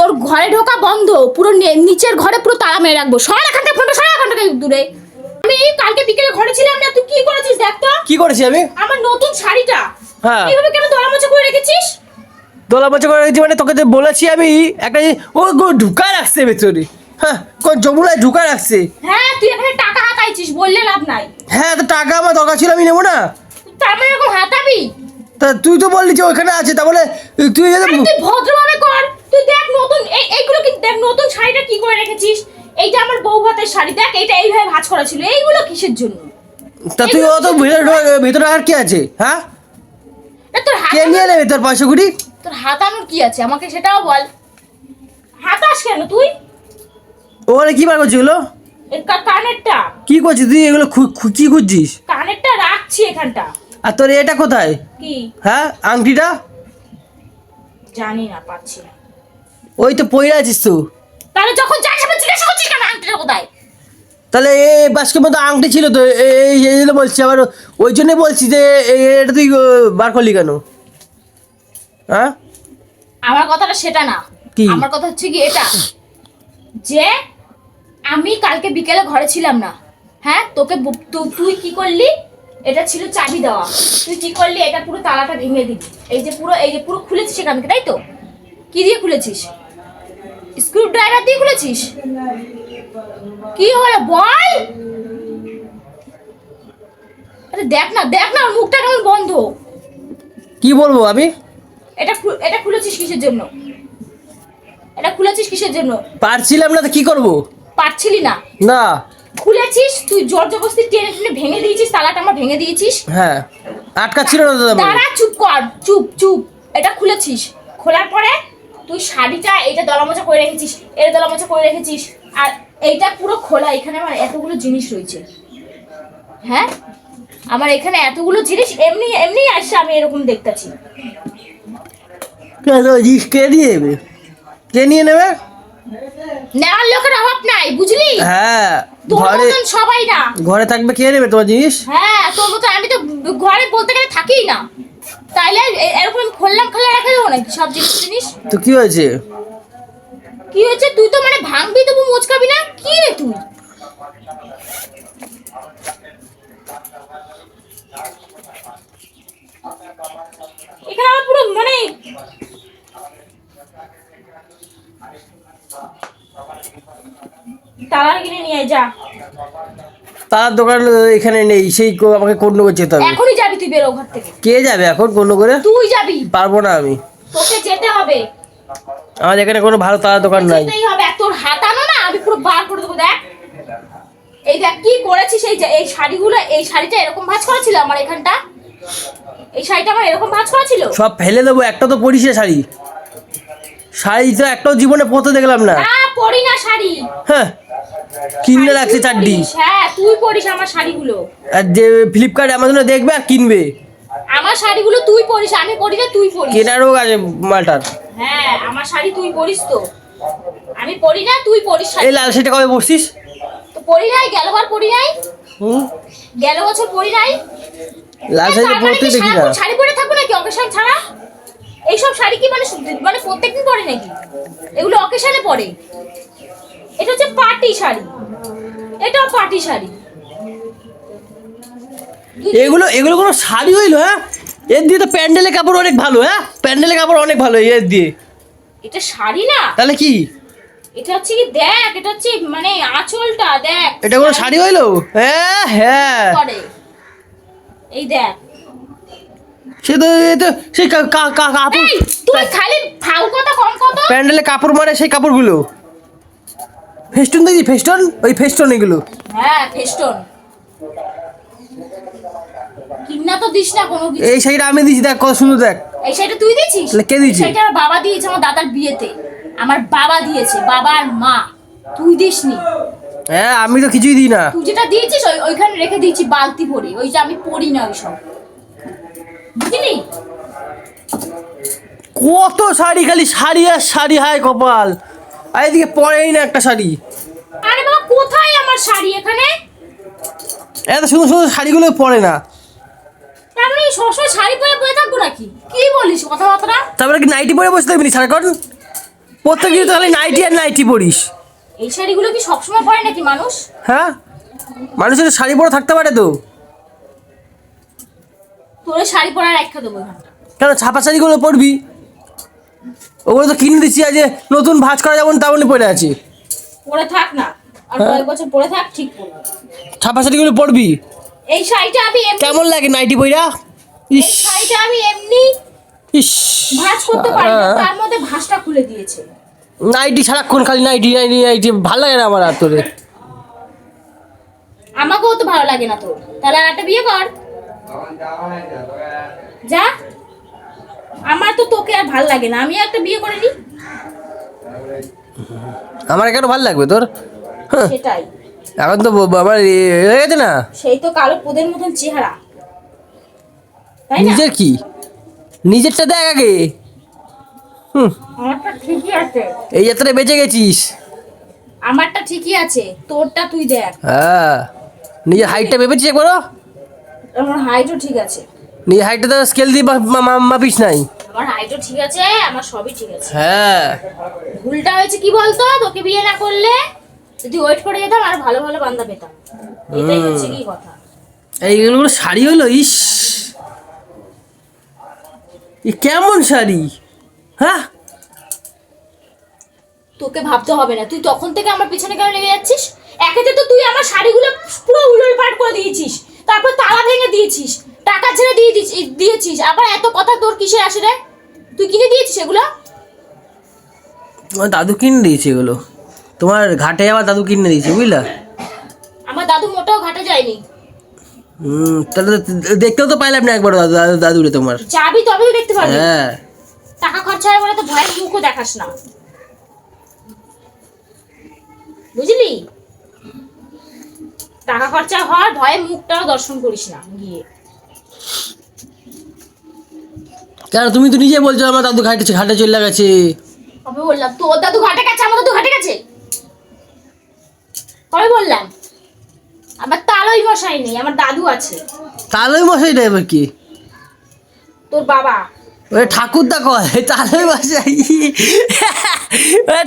তোর ঘরে ঢোকা বন্ধ পুরো নিচের ঘরে পুরো তালা মেরে রাখব। সর এখান থেকে ফোনটা সর এখান থেকে দূরে। আমি কালকে বিকেলে ঘরে ছিলাম না তুই কি করেছিস দেখ তো? কি করেছি আমি? আমার নতুন শাড়িটা। হ্যাঁ। এইভাবে কেন দলা মোছা করে রেখেছিস? দোলা বছর করে রেখেছি মানে তোকে যে বলেছি আমি একটা ও গো ঢুকা রাখছে ভেতরে। হ্যাঁ কোন জমুলায় ঢুকায় রাখছে। হ্যাঁ তুই এখানে টাকা হাতাইছিস বললে লাভ নাই। হ্যাঁ তো টাকা আমার দরকার ছিল আমি নেব না। তার মানে এরকম হাতাবি? তা তুই তো বললি যে ওখানে আছে তাহলে তুই ভদ্রভাবে কর। তুই দেখ নতুন এই এইগুলো কি দেখ নতুন শাড়িটা কি করে রেখেছিস? এইটা আমার বউ ভাতের শাড়ি দেখ এইটা এইভাবে ভাঁজ করা ছিল এইগুলো কিসের জন্য? তা তুই অত ভেতরে ভেতরে আর কি আছে হ্যাঁ? এ তোর হাত কে নিয়ে নেবে তোর পয়সা কুড়ি তোর হাতানোর কি আছে? আমাকে সেটাও বল। হাতাস কেন তুই? ওখানে কি বার করছিস কানেরটা। কি করছিস তুই এগুলো কি খুঁজছিস? কানেরটা রাখছি এখানটা। আর তোর এটা কোথায়? কি? হ্যাঁ আংটিটা? জানি না পাচ্ছি না। ওই তো পইরা আছিস তো। তাহলে যখন যাস আমি জিজ্ঞাসা করছিস কেন আংটিটা কোথায়? তাহলে এই বাসকের মধ্যে আংটি ছিল তো এই এই- জন্য বলছি আবার ওই জন্যই বলছি যে এটা তুই বার করলি কেন? হ্যাঁ? আমার কথাটা সেটা না। কি? আমার কথা হচ্ছে কি এটা যে আমি কালকে বিকেলে ঘরে ছিলাম না। হ্যাঁ? তোকে তুই কি করলি? এটা ছিল চাবি দেওয়া। তুই কি করলি? এটা পুরো তালাটা ভেঙে দিলি। এই যে পুরো এই যে পুরো খুলেছিস এখান থেকে তাই তো? কি দিয়ে খুলেছিস? স্ক্রু ড্রাইভার দিয়ে খুলেছিস? কি হলো বল? আরে দেখ না দেখ না ওর মুখটা কেমন বন্ধ। কি বলব আমি এটা এটা খুলেছিস কিসের জন্য? এটা খুলেছিস কিসের জন্য? পারছিলাম না তো কি করব? পারছিলি না? না। খুলেছিস তুই জোর জবরদস্তি টেনে টেনে ভেঙে দিয়েছিস তালাটা আমার ভেঙে দিয়েছিস। হ্যাঁ। আটকা ছিল না আমার দাঁড়া চুপ কর চুপ চুপ। এটা খুলেছিস। খোলার পরে তুই শাড়িটা এইটা দলামোচা করে রেখেছিস এটা দলামোচা করে রেখেছিস আর এইটা পুরো খোলা এখানে আমার এতগুলো জিনিস রয়েছে। হ্যাঁ? আমার এখানে এতগুলো জিনিস এমনি এমনি আসছে আমি এরকম দেখতেছি। জিনিস কে নিয়ে নেবে? কে নিয়ে নেবে? নেওয়ার লোকের অভাব নাই বুঝলি? হ্যাঁ ঘরে সবাই না। ঘরে থাকবে কে নেবে তোমার জিনিস? হ্যাঁ তোর মতো আমি তো ঘরে বলতে গেলে থাকি না। তাইলে এরকম খোললাম খোলা রেখে দেবো নাকি সব জিনিস জিনিস? তো কি হয়েছে? কি হচ্ছে তুই তো মানে ভাঙবি তবু মোচকাবি না? কি রে তুই? এখানে আমার পুরো মানে তালা কিনে নিয়ে যা। তার দোকান এখানে নেই সেই আমাকে কোন করে যেতে হবে এখনই যাবি তুই বেরো ঘর থেকে কে যাবে এখন কোন করে? তুই যাবি। পারব না আমি। তোকে যেতে হবে। আমার এখানে কোনো ভালো তার দোকান নাই। যেতেই হবে। তোর হাতানো না আমি পুরো বার করে দেবো দেখ। এই দেখ কি করেছিস এই এই শাড়িগুলো এই শাড়িটা এরকম ভাঁজ করা ছিল আমার এখানটা? এই শাড়িটা আমার এরকম ভাঁজ করা ছিল? সব ফেলে দেবো একটা তো পরিস শাড়ি। শাড়ি তো একটাও জীবনে পরতে দেখলাম না। না পরি না শাড়ি। হ্যাঁ কিনলে রাখছে চারটি। হ্যাঁ তুই পরিস আমার শাড়িগুলো। আর যে ফ্লিপকার্ট অ্যামাজনে দেখবে আর কিনবে। আমার শাড়িগুলো তুই পরিস আমি পরি না তুই পরিস। কেনা রোগ আছে মালটার। হ্যাঁ আমার শাড়ি তুই পরিস তো। আমি পরি না তুই পরিস শাড়ি। এই লাল শাড়িটা কবে বসছিস তো পরি নাই গেলবার পরি নাই। হুম? গেল বছর পরি নাই। লাল শাড়ি মানে পরতে দেখি না। শাড়ি পরে থাকব নাকি অকেশন ছাড়া? এইসব শাড়ি কি মানে মানে প্রত্যেকদিন পরে নাকি? এগুলো অকেশনে পরে। এটা হচ্ছে পার্টি শাড়ি। এটাও পার্টি শাড়ি। এগুলো এগুলো কোনো শাড়ি হইল হ্যাঁ? এর দিয়ে তো প্যান্ডেলের কাপড় অনেক ভালো হ্যাঁ? প্যান্ডেলের কাপড় অনেক ভালো এর দিয়ে। এটা শাড়ি না? তাহলে কি? এটা হচ্ছে কি দেখ এটা হচ্ছে মানে আঁচলটা দেখ। এটা কোনো শাড়ি হইল? হ্যাঁ হ্যাঁ। এই দেখ। সে তো এ তো সেই কাপড় তুই খালি ফাউ কথা কম কত? প্যান্ডেলে কাপড় মারে সেই কাপড়গুলো। ফেস্টুন দেখি ফেস্টন? ওই ফেস্টন এগুলো। হ্যাঁ ফেস্টন। কিন্না তো দিস না কোনো কিছু। এই শাড়িটা আমি দিয়েছি দেখ কত সুন্দর দেখ। এই শাড়িটা তুই দিয়েছিস কে দিয়েছে? এই শাড়িটা আমার বাবা দিয়েছে আমার দাদার বিয়েতে। আমার বাবা দিয়েছে বাবা আর মা। তুই দিসনি। হ্যাঁ আমি তো কিছুই দিই না। তুই যেটা দিয়েছিস ওই ওইখানে রেখে দিয়েছি বালতি ভরে। ওই যে আমি পড়ি না ওইসব বুঝলি? কত শাড়ি খালি শাড়ি আর শাড়ি হায় কপাল। আর এদিকে পরেই না একটা শাড়ি। আরে বাবা কোথায় আমার শাড়ি এখানে? এত সুন্দর সুন্দর শাড়িগুলো পরে না। মানে সবসময় শাড়ি পরে বয়ে থাকব নাকি? কি বলিস কথাবার্তা? তারপরে কি নাইটি পরে বসে থাকবি সারাক্ষণ প্রত্যেকদিন তো খালি নাইটি আর নাইটি পরিস। এই শাড়িগুলো কি সবসময় পরে নাকি মানুষ? হ্যাঁ? মানুষের শাড়ি পরে থাকতে পারে তো। তোর শাড়ি পরার একটা দেবো কেন ছাপা শাড়িগুলো পরবি? ওগুলো তো কিনে দিচ্ছি আজ নতুন ভাজ করা যেমন তেমনই পরে আছে। পরে থাক না আর হ্যাঁ। কয়েক বছর পরে থাক ঠিক ছাপা শাড়িগুলো পরবি? এই শাড়িটা আমি কেমন লাগে নাইটি এই ইস। শাড়িটা আমি এমনি ইস। ভাঁজ করতে পারি না। তার মধ্যে ভাঁজটা খুলে দিয়েছে। নাইটি সারাক্ষণ খালি নাইটি নাইটি নাইটি ভালো লাগে না আমার আর তোরে। আমাকেও তো ভালো লাগে না তোর তাহলে আর একটা বিয়ে কর। যা। আমার তো তোকে আর ভালো লাগে না। আমি একটা বিয়ে করে আমার কেন ভালো লাগবে তোর? হ্যাঁ, সেটাই। এখন তো আমার হয়ে গেছে না? সেই তো কালো পুদের মতন চেহারা। নিজের কি? নিজেরটা দেখ আগে। হুম। আমারটা ঠিকই আছে। এই যাত্রায় বেঁচে গেছিস। আমারটা ঠিকই আছে। তোরটা তুই দেখ। হ্যাঁ। নিজের হাইটটা ভেবেছিস একবারও? আমার হাইটও ঠিক আছে। নিজের হাইটটা তো স্কেল দিয়ে মাপিস নাই। আমার হাইটও ঠিক আছে আমার সবই ঠিক আছে। হ্যাঁ। ভুলটা হয়েছে কি বলতো? তোকে বিয়ে না করলে যদি ওয়েট করে যেতাম আর ভালো ভালো বান্ধা পেতাম। এটাই হচ্ছে কি কথা। এইগুলো শাড়ি হলো ইস। এ কেমন শাড়ি? হ্যাঁ? তোকে ভাবতে হবে না। তুই তখন থেকে আমার পিছনে কেন লেগে যাচ্ছিস? একেতে তো তুই আমার শাড়িগুলো পুরো উলট পাট করে দিয়েছিস। তারপর তালা ভেঙে দিয়েছিস। টাকা ছেড়ে দিয়ে দিয়েছিস দিয়েছিস। আবার এত কথা তোর কিসে আসে রে? তুই কিনে দিয়েছিস এগুলো? আমার দাদু কিনে দিয়েছে এগুলো। তোমার ঘাটে আবার দাদু কিনে দিয়েছে বুঝলা? আমার দাদু মোটেও ঘাটে যায়নি। হুম তাহলে দেখতেও তো পাইলাম না একবার দাদু দাদু- দাদুরে তোমার। যাবি তবে তো দেখতে পারবি হ্যাঁ। টাকা খরচা হয় বলে তো ভয়ের মুখও দেখাস না। বুঝলি? টাকা খরচা হয় ভয়ে মুখটাও দর্শন করিস না গিয়ে। কেন তুমি তো নিজে বলছো আমার দাদু ঘাটে ঘাটে চলে গেছে। কবে বললাম তোর দাদু ঘাটে গেছে আমার দাদু ঘাটে গেছে? কবে বললাম? আমার তালই মশাই নেই আমার দাদু আছে। তাহলে মশাইটা এবার কি? তোর বাবা। ওই ঠাকুরদা কয় তাহলে মশাই।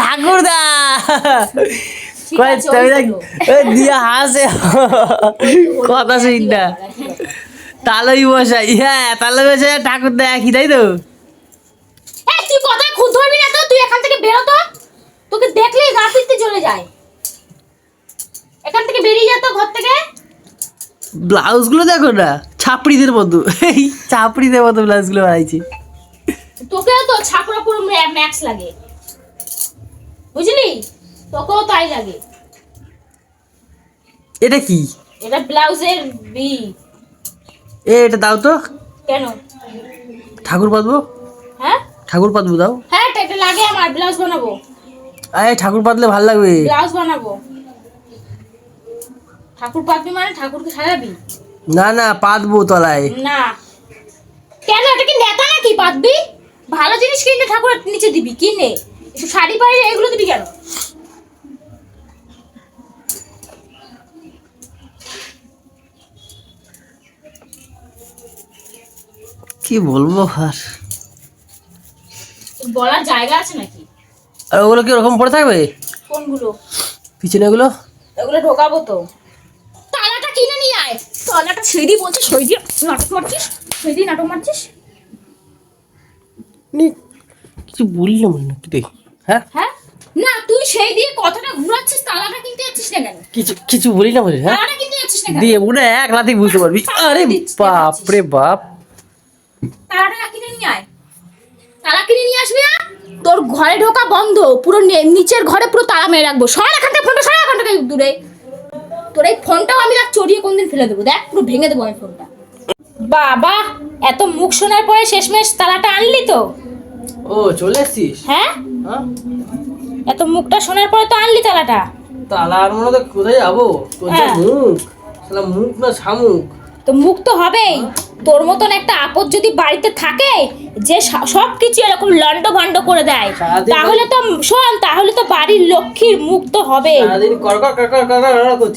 ঠাকুরদা। ঠিক কয় তুমি ওই দিয়া হাসে। কথা শুন না। তালই মশাই হ্যাঁ তালই মশাই ঠাকুরদা একই তাই তো? এই তুই ধরবি না তো তুই এখান থেকে বেরো তো। তোকে দেখলেই গা চলে যায়। এখান থেকে বেরিয়ে যা তো ঘর থেকে। ব্লাউজগুলো দেখো না ছাপড়িদের মতো। এই ছাপড়িদের মতো ব্লাউজগুলো বানাইছে। তোকেও তো ছাপড়া পুরো ম্যা- ম্যাক্স লাগে। বুঝলি? তোকেও তাই লাগে। এটা কি? এটা ব্লাউজের বি। এ এটা দাও তো। কেন? ঠাকুর পাতবো হ্যাঁ? ঠাকুর পাতবো দাও। হ্যাঁ এটা লাগে আমার ব্লাউজ বানাবো। আরে ঠাকুর পাতলে ভালো লাগবে। ব্লাউজ বানাবো। ঠাকুর পাতবি মানে ঠাকুরকে সাজাবি? না না পাতবো তলায়। না। কেন এটা কি নেতা নাকি পাতবি? ভালো জিনিস কিনলে ঠাকুরের নিচে দিবি কিনে। একটু শাড়ি পাড়ি এগুলো দিবি কেন? কি বলব আর? বলার জায়গা আছে নাকি? আর ওগুলো কি ওরকম পড়ে থাকবে? কোনগুলো? পিছনে ওগুলো এগুলো ঢোকাবো তো। কিনে তালাটা সেই দিয়ে বলছিস সেই দিয়ে নাটক মারছিস সেই দিয়ে নাটক মারছিস? নি কিছু বললাম না কি দেখ হ্যাঁ? হ্যাঁ? না তুই সেই দিয়ে কথাটা ঘুরাচ্ছিস তালাটা কিনতে যাচ্ছিস না কেন? কিছু কিছু বলি না বলি হ্যাঁ? কিনতে যাচ্ছিস না দিয়ে উঠে এক রাতে বুঝতে পারবি। আরে বাপ রে বাপ। তালাটা কিনে নিয়ে আয়। তালা কিনে নিয়ে আসবি না? তোর ঘরে ঢোকা বন্ধ পুরো নিচের ঘরে পুরো তালা মেরে রাখব। সর এখান থেকে ফোনটা সর এখান থেকে দূরে। তোর এই ফোনটাও আমি রাখ চড়িয়ে কোনদিন ফেলে দেবো? দেখ পুরো ভেঙে দেবো আমি ফোনটা। বাবা এত মুখ শোনার পরে শেষমেশ তালাটা আনলি তো? ও চলে এসছিস? হ্যাঁ? হ্যাঁ? এত মুখটা শোনার পরে তো আনলি তালাটা তালা আর মনে তো কোথায় যাব? তোর হ্যাঁ। মুখ শালা মুখ না শামুক। তো মুখ তো হবেই। তোর মতন একটা আপদ যদি বাড়িতে থাকে যে সব কিছু এরকম লন্ড ভন্ড করে দেয় তাহলে তো শোন তাহলে তো বাড়ির লক্ষ্মীর মুখ তো হবে করকর করকর করকর করকর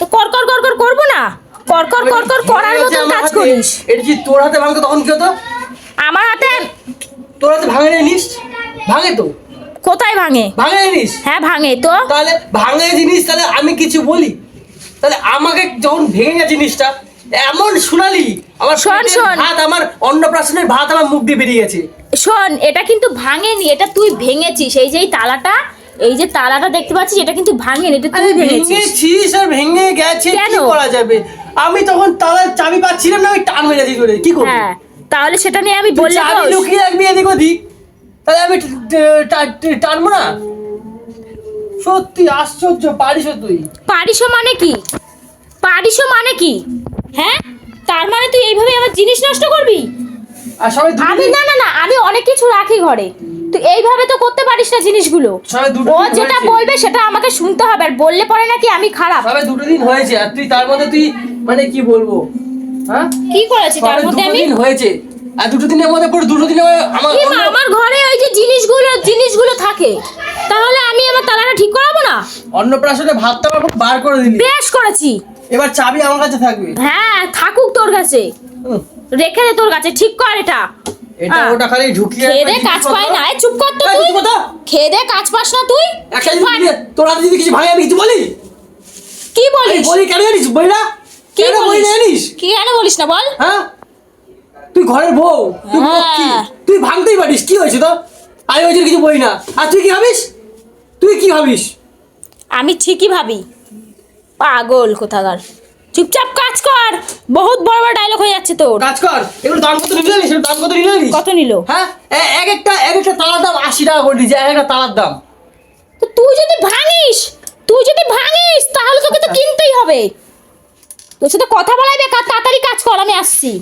তো কর কর কর কর করব না? কর কর কর কর করার মতন আমার কাজ করিস। এটা যদি তোর হাতে ভাঙতো তখন কি হতো? আমার হাতে? তোর হাতে ভাঙে নিস ভাঙে তো। কোথায় ভাঙে? ভাঙে জিনিস? হ্যাঁ ভাঙে তো। তাহলে ভাঙে জিনিস তাহলে আমি কিছু বলি? তাহলে আমাকে যখন ভেঙে গেছে জিনিসটা এমন শোনালি আমার শোন, শোন। ভাত আমার অন্নপ্রাশনের ভাত আমার মুখ দিয়ে বেরিয়ে গেছে। শোন এটা কিন্তু ভাঙেনি এটা তুই ভেঙেছিস। এই যে এই তালাটা এই যে তালাটা দেখতে পাচ্ছিস এটা কিন্তু ভাঙেনি এটা তুই ভেঙেছিস। আর ভেঙে গেছে? কি করা যাবে? আমি তখন তালার চাবি পাচ্ছিলাম না আমি টান মেরেছি ধরে কি করব? হ্যাঁ তাহলে সেটা নিয়ে আমি তুই বললে চাবি লুকিয়ে রাখবি এদিক ওদিক। তাহলে আমি টানবো না? সত্যি আশ্চর্য পারিস তুই। পারিসো মানে কি? পারিসো মানে কি? হ্যাঁ? তার মানে তুই এইভাবে আমার জিনিস নষ্ট করবি? আর সবাই দুটো আমি না না না আমি অনেক কিছু রাখি ঘরে। তুই এইভাবে তো করতে পারিস না জিনিসগুলো। ও যেটা বলবে সেটা আমাকে শুনতে হবে আর বললে পরে নাকি আমি খারাপ। সবে দুটো দিন হয়েছে আর তুই তার মধ্যে তুই মানে কি বলব? হ্যাঁ? কি করেছি তার মধ্যে আমি? দিন হয়েছে আর দুটো দিনের মধ্যে পুরো দুটো দিনে আমার আমার ঘরে ওই যে জিনিসগুলো জিনিসগুলো থাকে। তাহলে আমি আমার তালাটা ঠিক করাবো না? অন্নপ্রাশনে ভাতটা খুব বার করে দিলি। বেশ করেছি। এবার চাবি আমার কাছে থাকবে। হ্যাঁ থাকুক তোর কাছে। রেখে দে তোর কাছে ঠিক কর এটা। এটা হ্যাঁ। ওটা খালি ঢুকিয়ে খেয়ে দে কাজ। পাই না। এই চুপ কর তো তুই। তুই কথা? খেয়ে দে কাজ পাস না তুই। একটা ভাই, দিয়ে, তোর হাতে যদি কিছু ভাঙে আমি কিছু বলি? কি বলিস? বলি কেন জানিস বলি না? কি বলি জানিস? কি কেন বলিস না বল? হ্যাঁ? তুই ঘরের বউ তুই হ্যাঁ। তুই ভাঙতেই পারিস কি হয়েছে তো আমি ওই কিছু বলি না। আর তুই কি ভাবিস? তুই কি ভাবিস? আমি ঠিকই ভাবি। পাগল কোথাকার। চুপচাপ কাজ কর। বহুত বড় বড় ডায়লগ হয়ে যাচ্ছে তোর। কাজ কর। এগুলো দাম কত নিলে সেটা দাম কত নিলে কত নিল? হ্যাঁ? এক একটা এক একটা তালার দাম আশি টাকা করে দিয়েছে এক একটা তালার দাম। তো তুই যদি ভাঙিস তুই যদি ভাঙিস তাহলে তোকে তো কিনতেই হবে। তোর সাথে কথা বলাই বেকার তাড়াতাড়ি কাজ কর আমি আসছি।